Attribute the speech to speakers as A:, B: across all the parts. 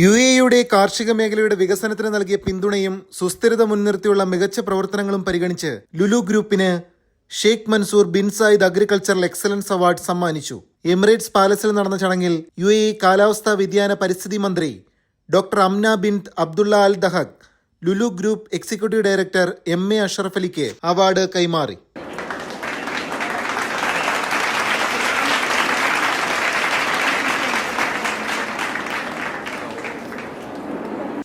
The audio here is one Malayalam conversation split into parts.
A: യു എയുടെ കാർഷിക മേഖലയുടെ വികസനത്തിന് നൽകിയ പിന്തുണയും സുസ്ഥിരത മുൻനിർത്തിയുള്ള മികച്ച പ്രവർത്തനങ്ങളും പരിഗണിച്ച് ലുലു ഗ്രൂപ്പിന് Sheikh Mansour bin Zayed agricultural excellence award സമ്മാനിച്ചു. എമിറേറ്റ്സ് പാലസിൽ നടന്ന ചടങ്ങിൽ യു എ കാലാവസ്ഥാ വ്യതിയാന പരിസ്ഥിതി മന്ത്രി doctor Amna bin Abdullah Al Dahak Lulu group executive director M A Ashraf അലിക്ക് award കൈമാറി.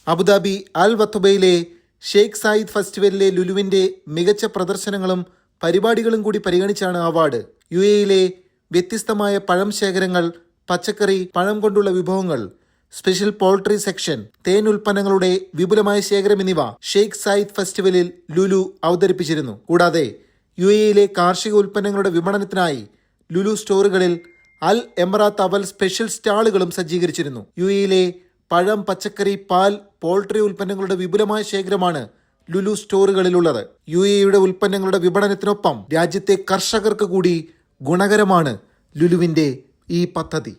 A: അബുദാബി അൽ വത്തുബയിലെ ഷെയ്ഖ് സായിദ് ഫെസ്റ്റിവലിലെ ലുലുവിന്റെ മികച്ച പ്രദർശനങ്ങളും പരിപാടികളും കൂടി പരിഗണിച്ചാണ് അവാർഡ്. യു എയിലെ വ്യത്യസ്തമായ പഴം ശേഖരങ്ങൾ പച്ചക്കറി പഴം കൊണ്ടുള്ള വിഭവങ്ങൾ സ്പെഷ്യൽ പോൾട്രി സെക്ഷൻ തേൻ ഉൽപ്പന്നങ്ങളുടെ വിപുലമായ ശേഖരം എന്നിവ ഷെയ്ഖ് സായിദ് ഫെസ്റ്റിവലിൽ ലുലു അവതരിപ്പിച്ചിരുന്നു. കൂടാതെ യു എയിലെ കാർഷിക ഉൽപ്പന്നങ്ങളുടെ വിപണനത്തിനായി ലുലു സ്റ്റോറുകളിൽ അൽ എമറാത്ത് അവൽ സ്പെഷ്യൽ സ്റ്റാളുകളും സജ്ജീകരിച്ചിരുന്നു. യു എയിലെ പഴം പച്ചക്കറി പാൽ പോൾട്രി ഉൽപ്പന്നങ്ങളുടെ വിപുലമായ ശേഖരമാണ് ലുലു സ്റ്റോറുകളിലുള്ളത്. യു എയുടെ ഉൽപ്പന്നങ്ങളുടെ വിപണനത്തിനൊപ്പം രാജ്യത്തെ കർഷകർക്ക് കൂടി ഗുണകരമാണ് ലുലുവിന്റെ ഈ പദ്ധതി.